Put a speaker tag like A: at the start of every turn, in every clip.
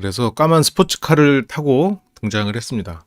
A: 그래서 까만 스포츠카를 타고 등장을 했습니다.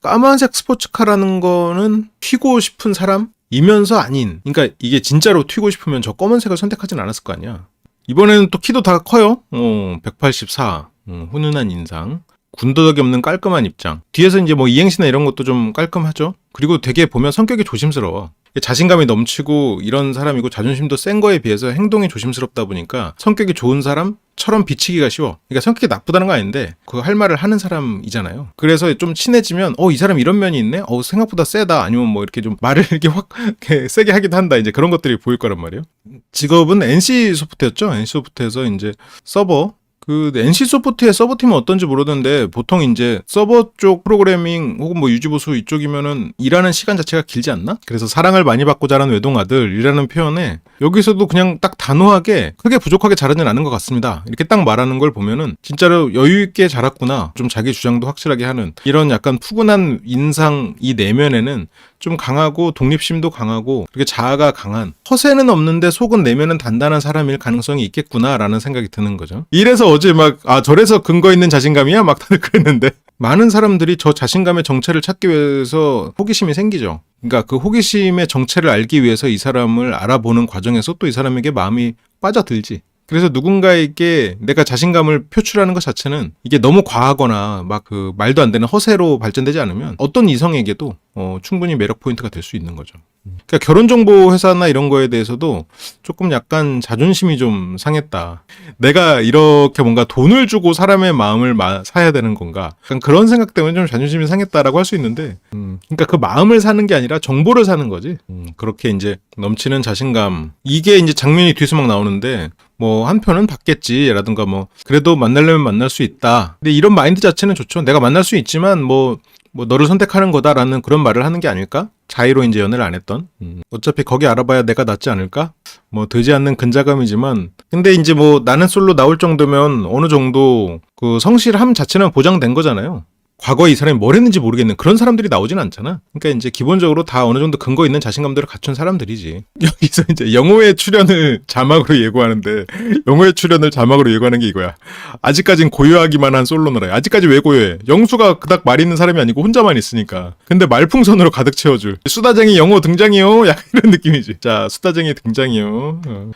A: 까만색 스포츠카라는 거는 튀고 싶은 사람이면서 아닌. 그러니까 이게 진짜로 튀고 싶으면 저 검은색을 선택하진 않았을 거 아니야. 이번에는 또 키도 다 커요. 어, 184. 음, 훈훈한 인상. 군더더기 없는 깔끔한 입장. 뒤에서 이제 뭐 이행시나 이런 것도 좀 깔끔하죠. 그리고 되게 보면 성격이 조심스러워. 자신감이 넘치고 이런 사람이고 자존심도 센 거에 비해서 행동이 조심스럽다 보니까 성격이 좋은 사람처럼 비치기가 쉬워. 그러니까 성격이 나쁘다는 거 아닌데 그 할 말을 하는 사람이잖아요. 그래서 좀 친해지면 어 이 사람 이런 면이 있네. 어 생각보다 세다. 아니면 뭐 이렇게 좀 말을 이렇게 확 이렇게 세게 하기도 한다. 이제 그런 것들이 보일 거란 말이에요. 직업은 NC 소프트였죠. NC 소프트에서 이제 서버 그 NC 소프트의 서버 팀은 어떤지 모르는데 보통 이제 서버 쪽 프로그래밍 혹은 뭐 유지보수 이쪽이면은 일하는 시간 자체가 길지 않나? 그래서 사랑을 많이 받고 자란 외동아들이라는 표현에 여기서도 그냥 딱 단호하게 크게 부족하게 자라진 않은 것 같습니다. 이렇게 딱 말하는 걸 보면은 진짜로 여유 있게 자랐구나. 좀 자기 주장도 확실하게 하는 이런 약간 푸근한 인상 이 내면에는 좀 강하고 독립심도 강하고 그렇게 자아가 강한 허세는 없는데 속은 내면은 단단한 사람일 가능성이 있겠구나라는 생각이 드는 거죠. 이래서 어제 막 아 저래서 근거 있는 자신감이야 막 다들 그랬는데 많은 사람들이 저 자신감의 정체를 찾기 위해서 호기심이 생기죠. 그러니까 그 호기심의 정체를 알기 위해서 이 사람을 알아보는 과정에서 또 이 사람에게 마음이 빠져들지. 그래서 누군가에게 내가 자신감을 표출하는 것 자체는 이게 너무 과하거나 막 그 말도 안 되는 허세로 발전되지 않으면 어떤 이성에게도 어, 충분히 매력 포인트가 될 수 있는 거죠. 그러니까 결혼 정보 회사나 이런 거에 대해서도 조금 약간 자존심이 좀 상했다. 내가 이렇게 뭔가 돈을 주고 사람의 마음을 마- 사야 되는 건가? 약간 그런 생각 때문에 좀 자존심이 상했다라고 할 수 있는데, 음, 그러니까 그 마음을 사는 게 아니라 정보를 사는 거지. 음, 그렇게 이제 넘치는 자신감. 이게 이제 장면이 뒤에서 막 나오는데, 뭐 한 편은 받겠지라든가 뭐 그래도 만나려면 만날 수 있다. 근데 이런 마인드 자체는 좋죠. 내가 만날 수 있지만 뭐 뭐 너를 선택하는 거다라는 그런 말을 하는 게 아닐까? 자의로 이제 연애를 안 했던. 음, 어차피 거기 알아봐야 내가 낫지 않을까? 뭐 되지 않는 근자감이지만 근데 이제 뭐 나는 솔로 나올 정도면 어느 정도 그 성실함 자체는 보장된 거잖아요. 과거에 이 사람이 뭘 했는지 모르겠는 그런 사람들이 나오진 않잖아. 그러니까 이제 기본적으로 다 어느 정도 근거 있는 자신감들을 갖춘 사람들이지. 여기서 이제 영호의 출연을 자막으로 예고하는데 영호의 출연을 자막으로 예고하는 게 이거야. 아직까진 고요하기만 한 솔로너라. 아직까지 왜 고요해? 영수가 그닥 말 있는 사람이 아니고 혼자만 있으니까. 근데 말풍선으로 가득 채워줄. 수다쟁이 영호 등장이요. 약간 이런 느낌이지. 자, 수다쟁이 등장이요. 어.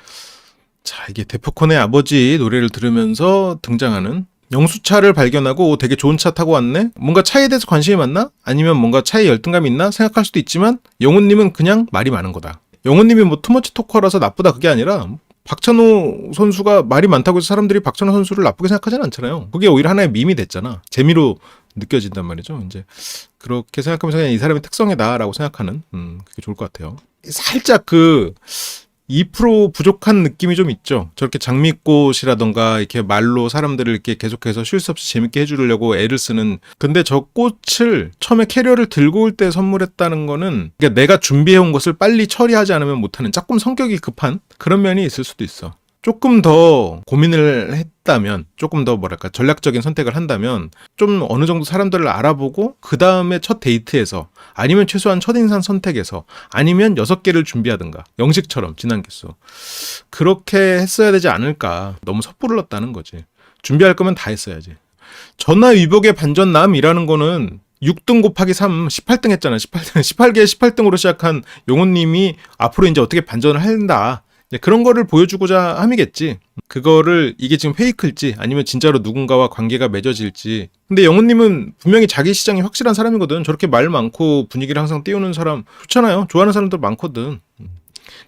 A: 자, 이게 데프콘의 아버지 노래를 들으면서 등장하는 영수차를 발견하고 오, 되게 좋은 차 타고 왔네? 뭔가 차에 대해서 관심이 많나? 아니면 뭔가 차에 열등감이 있나? 생각할 수도 있지만 영훈님은 그냥 말이 많은 거다. 영훈님이 뭐 투머치 토커라서 나쁘다 그게 아니라 박찬호 선수가 말이 많다고 해서 사람들이 박찬호 선수를 나쁘게 생각하지는 않잖아요. 그게 오히려 하나의 밈이 됐잖아. 재미로 느껴진단 말이죠. 이제 그렇게 생각하면서 그냥 이 사람의 특성이다라고 생각하는 음, 그게 좋을 것 같아요. 살짝 그 2% 부족한 느낌이 좀 있죠. 저렇게 장미꽃이라던가 이렇게 말로 사람들을 이렇게 계속해서 쉴 수 없이 재밌게 해주려고 애를 쓰는. 근데 저 꽃을 처음에 캐리어를 들고 올 때 선물했다는 거는 그러니까 내가 준비해온 것을 빨리 처리하지 않으면 못하는 조금 성격이 급한 그런 면이 있을 수도 있어. 조금 더 고민을 했다면, 조금 더 뭐랄까, 전략적인 선택을 한다면, 좀 어느 정도 사람들을 알아보고, 그 다음에 첫 데이트에서, 아니면 최소한 첫인상 선택에서, 아니면 여섯 개를 준비하든가, 영식처럼, 지난 개수. 그렇게 했어야 되지 않을까. 너무 섣부르렀다는 거지. 준비할 거면 다 했어야지. 전화 위복의 반전남이라는 거는 6등 곱하기 3, 18등 했잖아. 18등, 18개 18등으로 시작한 용호님이 앞으로 이제 어떻게 반전을 한다. 이제 그런 거를 보여주고자 함이겠지. 그거를 이게 지금 페이크일지 아니면 진짜로 누군가와 관계가 맺어질지. 근데 영훈님은 분명히 자기 시장이 확실한 사람이거든. 저렇게 말 많고 분위기를 항상 띄우는 사람 좋잖아요. 좋아하는 사람들 많거든.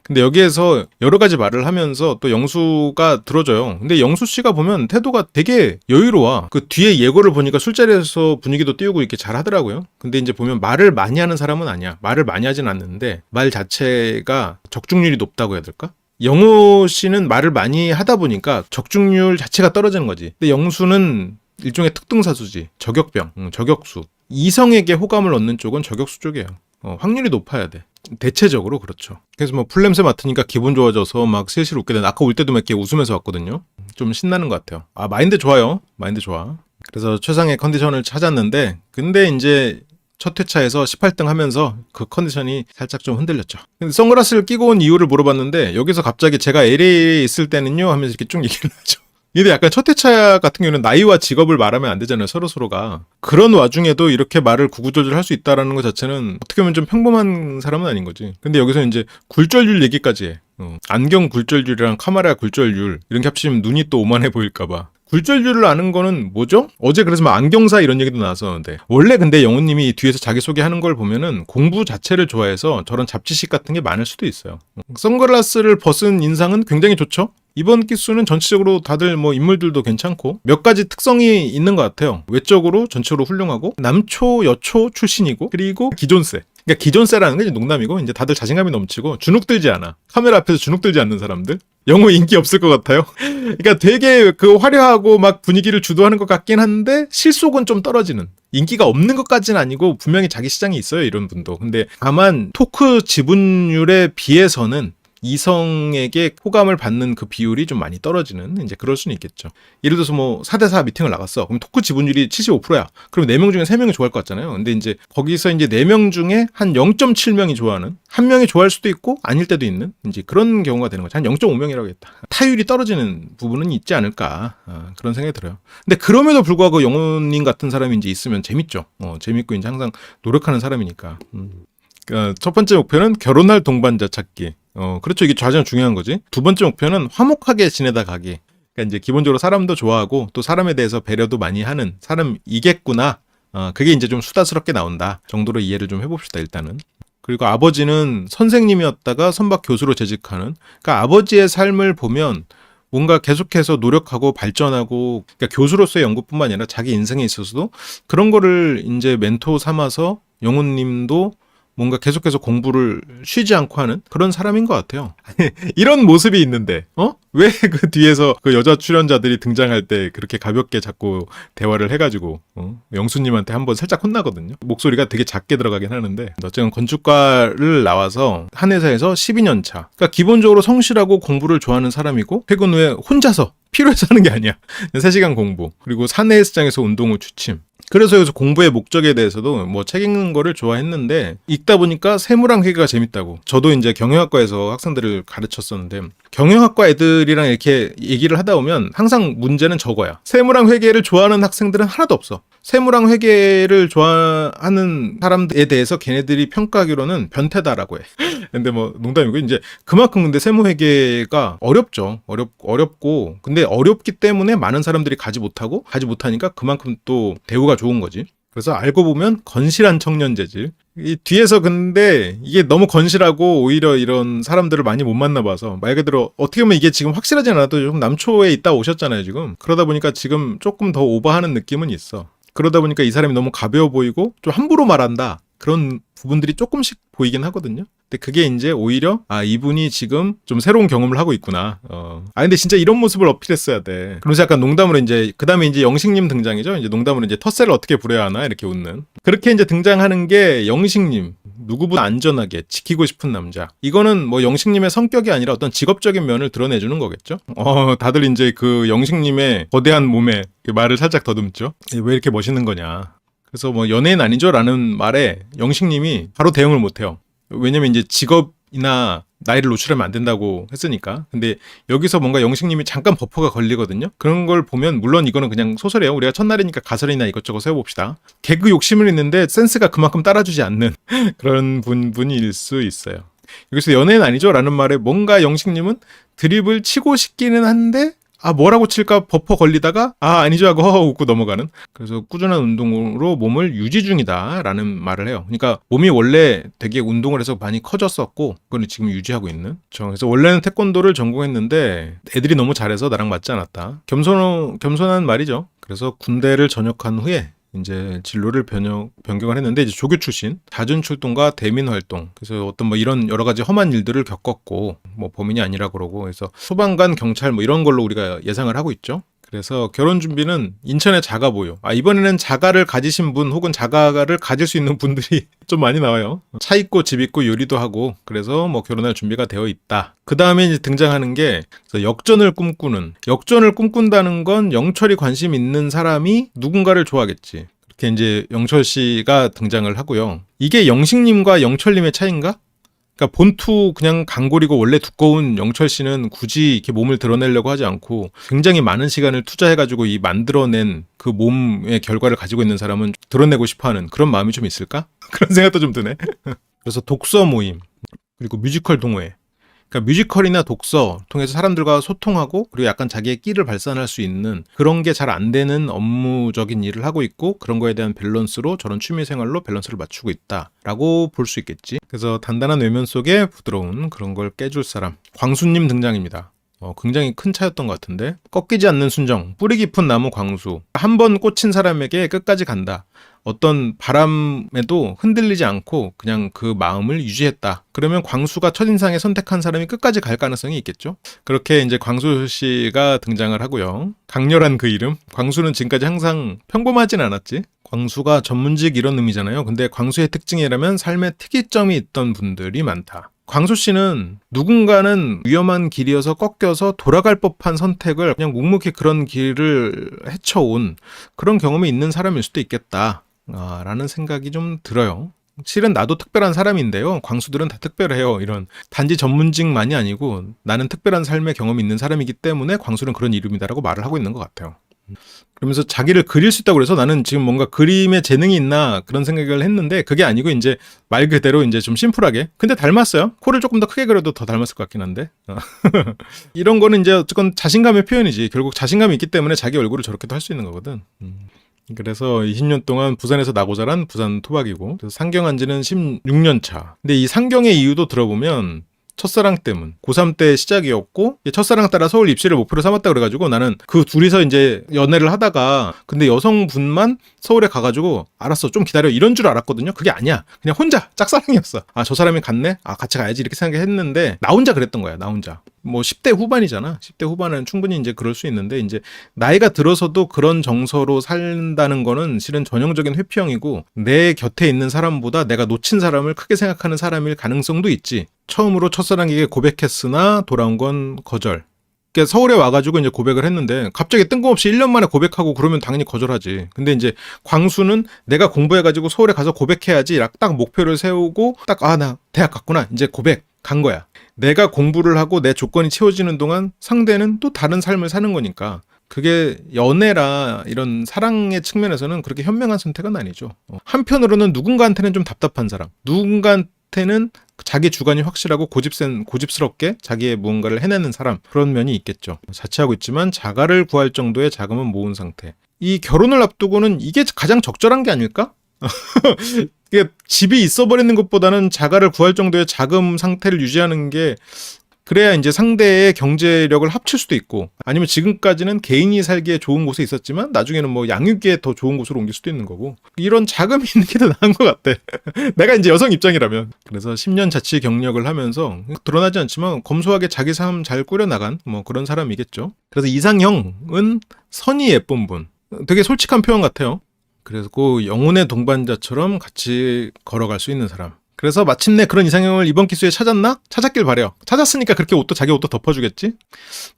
A: 근데 여기에서 여러 가지 말을 하면서 또 영수가 들어줘요. 근데 영수 씨가 보면 태도가 되게 여유로워. 그 뒤에 예고를 보니까 술자리에서 분위기도 띄우고 이렇게 잘 하더라고요. 근데 이제 보면 말을 많이 하는 사람은 아니야. 말을 많이 하진 않는데 말 자체가 적중률이 높다고 해야 될까? 영호 씨는 말을 많이 하다 보니까 적중률 자체가 떨어지는 거지. 근데 영수는 일종의 특등사수지. 저격병, 응, 저격수. 이성에게 호감을 얻는 쪽은 저격수 쪽이에요. 어, 확률이 높아야 돼. 대체적으로 그렇죠. 그래서 뭐 풀냄새 맡으니까 기분 좋아져서 막 슬슬 웃게 되는 아까 올 때도 몇 개 웃으면서 왔거든요. 좀 신나는 것 같아요. 아 마인드 좋아요. 마인드 좋아. 그래서 최상의 컨디션을 찾았는데 근데 이제 첫 회차에서 18등 하면서 그 컨디션이 살짝 좀 흔들렸죠. 근데 선글라스를 끼고 온 이유를 물어봤는데 여기서 갑자기 제가 LA에 있을 때는요 하면서 이렇게 쭉 얘기를 하죠. 근데 약간 첫 회차 같은 경우는 나이와 직업을 말하면 안 되잖아요, 서로 서로가. 그런 와중에도 이렇게 말을 구구절절 할 수 있다라는 것 자체는 어떻게 보면 좀 평범한 사람은 아닌 거지. 근데 여기서 이제 굴절률 얘기까지 해. 어, 안경 굴절률이랑 카메라 굴절률 이런 게 합치면 눈이 또 오만해 보일까봐. 굴절률을 아는 거는 뭐죠? 어제 그래서 막 안경사 이런 얘기도 나왔었는데 원래 근데 영훈님이 뒤에서 자기 소개하는 걸 보면은 공부 자체를 좋아해서 저런 잡지식 같은 게 많을 수도 있어요. 선글라스를 벗은 인상은 굉장히 좋죠. 이번 기수는 전체적으로 다들 뭐 인물들도 괜찮고 몇 가지 특성이 있는 것 같아요. 외적으로 전체적으로 훌륭하고 남초 여초 출신이고 그리고 기존세. 그러니까 기존세라는 게 농담이고 이제 다들 자신감이 넘치고 주눅 들지 않아. 카메라 앞에서 주눅 들지 않는 사람들. 영어 인기 없을 것 같아요. 그러니까 되게 그 화려하고 막 분위기를 주도하는 것 같긴 한데 실속은 좀 떨어지는. 인기가 없는 것까지는 아니고 분명히 자기 시장이 있어요 이런 분도. 근데 다만 토크 지분율에 비해서는 이성에게 호감을 받는 그 비율이 좀 많이 떨어지는 이제 그럴 수는 있겠죠. 예를 들어서 뭐 4대4 미팅을 나갔어. 그럼 토크 지분율이 75%야. 그럼 4명 중에 3명이 좋아할 것 같잖아요. 근데 이제 거기서 이제 4명 중에 한 0.7명이 좋아하는 한 명이 좋아할 수도 있고 아닐 때도 있는 이제 그런 경우가 되는 거죠. 한 0.5명이라고 했다. 타율이 떨어지는 부분은 있지 않을까. 아, 그런 생각이 들어요. 근데 그럼에도 불구하고 영훈님 같은 사람이 이제 있으면 재밌죠. 어, 재밌고 이제 항상 노력하는 사람이니까. 음. 그첫 번째 목표는 결혼할 동반자 찾기. 어, 그렇죠. 이게 가장 중요한 거지. 두 번째 목표는 화목하게 지내다 가기. 그러니까 이제 기본적으로 사람도 좋아하고 또 사람에 대해서 배려도 많이 하는 사람이겠구나. 어, 그게 이제 좀 수다스럽게 나온다. 정도로 이해를 좀 해봅시다, 일단은. 그리고 아버지는 선생님이었다가 선박 교수로 재직하는. 그러니까 아버지의 삶을 보면 뭔가 계속해서 노력하고 발전하고, 그러니까 교수로서의 연구뿐만 아니라 자기 인생에 있어서도 그런 거를 이제 멘토 삼아서 영훈님도 뭔가 계속해서 공부를 쉬지 않고 하는 그런 사람인 것 같아요. 이런 모습이 있는데, 어? 왜 그 뒤에서 그 여자 출연자들이 등장할 때 그렇게 가볍게 자꾸 대화를 해가지고, 어? 영수님한테 한번 살짝 혼나거든요. 목소리가 되게 작게 들어가긴 하는데, 어쨌든 건축과를 나와서 한 회사에서 12년 차. 그러니까 기본적으로 성실하고 공부를 좋아하는 사람이고, 퇴근 후에 혼자서 필요해서 하는 게 아니야. 3시간 공부. 그리고 사내 헬스장에서 운동 후 취침. 그래서 여기서 공부의 목적에 대해서도 뭐 책 읽는 거를 좋아했는데 읽다 보니까 세무랑 회계가 재밌다고. 저도 이제 경영학과에서 학생들을 가르쳤었는데 경영학과 애들이랑 이렇게 얘기를 하다 보면 항상 문제는 저거야. 세무랑 회계를 좋아하는 학생들은 하나도 없어. 세무랑 회계를 좋아하는 사람들에 대해서 걔네들이 평가하기로는 변태다라고 해. 근데 뭐 농담이고 이제 그만큼 근데 세무 회계가 어렵죠. 어렵 어렵고 근데 어렵기 때문에 많은 사람들이 가지 못하고 가지 못하니까 그만큼 또 대우가 좋은 거지. 그래서 알고 보면 건실한 청년 재질. 이 뒤에서 근데 이게 너무 건실하고 오히려 이런 사람들을 많이 못 만나봐서 말 그대로 어떻게 보면 이게 지금 확실하지 않아도 좀 남초에 있다 오셨잖아요 지금 그러다 보니까 지금 조금 더 오버하는 느낌은 있어 그러다 보니까 이 사람이 너무 가벼워 보이고 좀 함부로 말한다 그런 부분들이 조금씩 보이긴 하거든요. 근데 그게 이제 오히려 아 이분이 지금 좀 새로운 경험을 하고 있구나. 어. 아 근데 진짜 이런 모습을 어필했어야 돼. 그러면서 약간 농담으로 이제 그 다음에 이제 영식님 등장이죠. 이제 농담으로 이제 텃세를 어떻게 부려야 하나 이렇게 웃는. 그렇게 이제 등장하는 게 영식님. 누구보다 안전하게 지키고 싶은 남자. 이거는 뭐 영식님의 성격이 아니라 어떤 직업적인 면을 드러내주는 거겠죠. 어 다들 이제 그 영식님의 거대한 몸에 그 말을 살짝 더듬죠. 왜 이렇게 멋있는 거냐. 그래서 뭐 연예인 아니죠? 라는 말에 영식님이 바로 대응을 못해요. 왜냐면 이제 직업이나 나이를 노출하면 안 된다고 했으니까. 근데 여기서 뭔가 영식님이 잠깐 버퍼가 걸리거든요. 그런 걸 보면 물론 이거는 그냥 소설이에요. 우리가 첫날이니까 가설이나 이것저것 세워봅시다. 개그 욕심을 있는데 센스가 그만큼 따라주지 않는 그런 분, 분일 수 있어요. 여기서 연예인 아니죠? 라는 말에 뭔가 영식님은 드립을 치고 싶기는 한데 아 뭐라고 칠까? 버퍼 걸리다가? 아 아니죠 하고 허허 웃고 넘어가는. 그래서 꾸준한 운동으로 몸을 유지 중이다라는 말을 해요. 그러니까 몸이 원래 되게 운동을 해서 많이 커졌었고 그걸 지금 유지하고 있는 저 그래서 원래는 태권도를 전공했는데 애들이 너무 잘해서 나랑 맞지 않았다. 겸손 겸손한 말이죠. 그래서 군대를 전역한 후에 이제 진로를 변형, 변경을 했는데 이제 조교 출신 다준 출동과 대민 활동 그래서 어떤 뭐 이런 여러 가지 험한 일들을 겪었고 뭐 범인이 아니라 그러고 그래서 소방관 경찰 뭐 이런 걸로 우리가 예상을 하고 있죠. 그래서 결혼 준비는 인천의 자가보요. 아, 이번에는 자가를 가지신 분 혹은 자가를 가질 수 있는 분들이 좀 많이 나와요. 차 있고 집 있고 요리도 하고 그래서 뭐 결혼할 준비가 되어 있다. 그 다음에 이제 등장하는 게 역전을 꿈꾸는 역전을 꿈꾼다는 건 영철이 관심 있는 사람이 누군가를 좋아하겠지. 그렇게 이제 영철 씨가 등장을 하고요. 이게 영식님과 영철님의 차이인가? 그러니까 본투 그냥 강골이고 원래 두꺼운 영철 씨는 굳이 이렇게 몸을 드러내려고 하지 않고 굉장히 많은 시간을 투자해가지고 이 만들어낸 그 몸의 결과를 가지고 있는 사람은 드러내고 싶어하는 그런 마음이 좀 있을까? 그런 생각도 좀 드네. 그래서 독서 모임 그리고 뮤지컬 동호회. 그러니까 뮤지컬이나 독서 통해서 사람들과 소통하고 그리고 약간 자기의 끼를 발산할 수 있는 그런 게 잘 안 되는 업무적인 일을 하고 있고 그런 거에 대한 밸런스로 저런 취미 생활로 밸런스를 맞추고 있다라고 볼 수 있겠지. 그래서 단단한 외면 속에 부드러운 그런 걸 깨줄 사람. 광수님 등장입니다. 어, 굉장히 큰 차였던 것 같은데 꺾이지 않는 순정, 뿌리 깊은 나무 광수. 한 번 꽂힌 사람에게 끝까지 간다. 어떤 바람에도 흔들리지 않고 그냥 그 마음을 유지했다. 그러면 광수가 첫인상에 선택한 사람이 끝까지 갈 가능성이 있겠죠. 그렇게 이제 광수 씨가 등장을 하고요. 강렬한 그 이름. 광수는 지금까지 항상 평범하진 않았지. 광수가 전문직 이런 의미잖아요. 근데 광수의 특징이라면 삶의 특이점이 있던 분들이 많다. 광수 씨는 누군가는 위험한 길이어서 꺾여서 돌아갈 법한 선택을 그냥 묵묵히 그런 길을 헤쳐온 그런 경험이 있는 사람일 수도 있겠다. 아, 라는 생각이 좀 들어요. 실은 나도 특별한 사람인데요. 광수들은 다 특별해요. 이런 단지 전문직만이 아니고 나는 특별한 삶의 경험이 있는 사람이기 때문에 광수는 그런 이름이다라고 말을 하고 있는 것 같아요. 그러면서 자기를 그릴 수 있다고 그래서 나는 지금 뭔가 그림에 재능이 있나 그런 생각을 했는데 그게 아니고 이제 말 그대로 이제 좀 심플하게. 근데 닮았어요. 코를 조금 더 크게 그려도 더 닮았을 것 같긴 한데. 어. 이런 거는 이제 어쨌건 자신감의 표현이지. 결국 자신감이 있기 때문에 자기 얼굴을 저렇게도 할 수 있는 거거든. 음. 그래서 20년 동안 부산에서 나고 자란 부산 토박이고 그래서 상경한 지는 16년 차. 근데 이 상경의 이유도 들어보면 첫사랑 때문. 고3 때 시작이었고, 첫사랑 따라 서울 입시를 목표로 삼았다 그래가지고 나는 그 둘이서 이제 연애를 하다가, 근데 여성분만 서울에 가가지고, 알았어, 좀 기다려. 이런 줄 알았거든요. 그게 아니야. 그냥 혼자 짝사랑이었어. 아, 저 사람이 갔네? 아, 같이 가야지. 이렇게 생각했는데, 나 혼자 그랬던 거야. 나 혼자. 뭐 10대 후반이잖아. 10대 후반은 충분히 이제 그럴 수 있는데 이제 나이가 들어서도 그런 정서로 산다는 거는 실은 전형적인 회피형이고 내 곁에 있는 사람보다 내가 놓친 사람을 크게 생각하는 사람일 가능성도 있지. 처음으로 첫사랑에게 고백했으나 돌아온 건 거절. 그러니까 서울에 와가지고 이제 고백을 했는데 갑자기 뜬금없이 1년 만에 고백하고 그러면 당연히 거절하지. 근데 이제 광수는 내가 공부해가지고 서울에 가서 고백해야지 딱 목표를 세우고 딱 아 나 대학 갔구나 이제 고백 간 거야. 내가 공부를 하고 내 조건이 채워지는 동안 상대는 또 다른 삶을 사는 거니까 그게 연애라 이런 사랑의 측면에서는 그렇게 현명한 선택은 아니죠. 어. 한편으로는 누군가한테는 좀 답답한 사람, 누군가한테는 자기 주관이 확실하고 고집센 고집스럽게 자기의 무언가를 해내는 사람 그런 면이 있겠죠. 자취하고 있지만 자가를 구할 정도의 자금은 모은 상태. 이 결혼을 앞두고는 이게 가장 적절한 게 아닐까? 집이 있어버리는 것보다는 자가를 구할 정도의 자금 상태를 유지하는 게 그래야 이제 상대의 경제력을 합칠 수도 있고 아니면 지금까지는 개인이 살기에 좋은 곳에 있었지만 나중에는 뭐 양육기에 더 좋은 곳으로 옮길 수도 있는 거고 이런 자금이 있는 게 더 나은 것 같아. 내가 이제 여성 입장이라면. 그래서 10년 자취 경력을 하면서 드러나지 않지만 검소하게 자기 삶 잘 꾸려나간 뭐 그런 사람이겠죠. 그래서 이상형은 선이 예쁜 분. 되게 솔직한 표현 같아요. 그래서 그 영혼의 동반자처럼 같이 걸어갈 수 있는 사람. 그래서 마침내 그런 이상형을 이번 기수에 찾았나? 찾았길 바래요. 찾았으니까 그렇게 옷도 자기 옷도 덮어주겠지?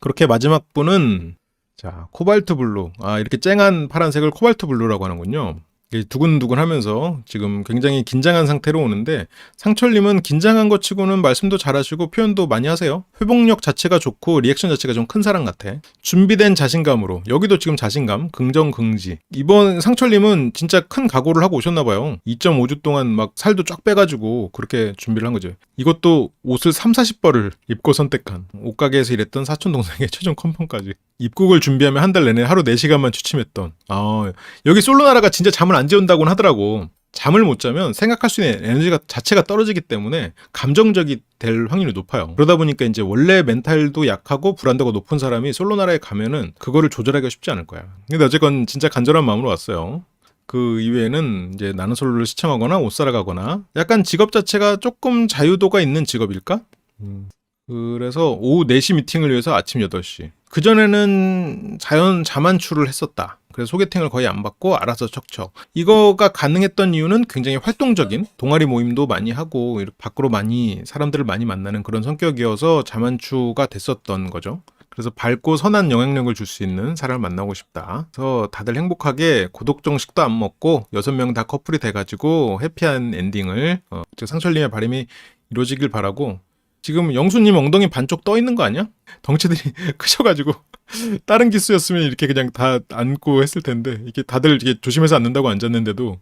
A: 그렇게 마지막 분은 자 코발트 블루. 아 이렇게 쨍한 파란색을 코발트 블루라고 하는군요. 두근두근 하면서 지금 굉장히 긴장한 상태로 오는데 상철님은 긴장한 것 치고는 말씀도 잘하시고 표현도 많이 하세요. 회복력 자체가 좋고 리액션 자체가 좀 큰 사람 같아. 준비된 자신감으로 여기도 지금 자신감 긍정 긍지. 이번 상철님은 진짜 큰 각오를 하고 오셨나 봐요. 2.5주 동안 막 살도 쫙 빼가지고 그렇게 준비를 한 거죠. 이것도 옷을 3, 40벌을 입고 선택한 옷가게에서 일했던 사촌 동생의 최종 컨펌까지. 입국을 준비하면 한달 내내 하루 4시간만 취침했던. 아, 여기 솔로나라가 진짜 잠을 안 재운다고는 하더라고. 잠을 못 자면 생각할 수 있는 에너지가 자체가 떨어지기 때문에 감정적이 될 확률이 높아요. 그러다 보니까 이제 원래 멘탈도 약하고 불안도가 높은 사람이 솔로 나라에 가면은 그거를 조절하기가 쉽지 않을 거야. 근데 어쨌건 진짜 간절한 마음으로 왔어요. 그 이외에는 이제 나는 솔로를 시청하거나 옷 사러 가거나 약간 직업 자체가 조금 자유도가 있는 직업일까? 음. 그래서 오후 4시 미팅을 위해서 아침 8시. 그전에는 자연 자만추를 했었다. 그래서 소개팅을 거의 안 받고 알아서 척척. 이거가 가능했던 이유는 굉장히 활동적인 동아리 모임도 많이 하고 밖으로 많이 사람들을 많이 만나는 그런 성격이어서 자만추가 됐었던 거죠. 그래서 밝고 선한 영향력을 줄 수 있는 사람을 만나고 싶다. 그래서 다들 행복하게 고독 정식도 안 먹고 여섯 명 다 커플이 돼가지고 해피한 엔딩을 어, 즉 상철님의 바람이 이루어지길 바라고 지금 영수님 엉덩이 반쪽 떠 있는 거 아니야? 덩치들이 크셔가지고 다른 기수였으면 이렇게 그냥 다 앉고 했을 텐데 이게 다들 이게 조심해서 앉는다고 앉았는데도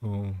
A: 어,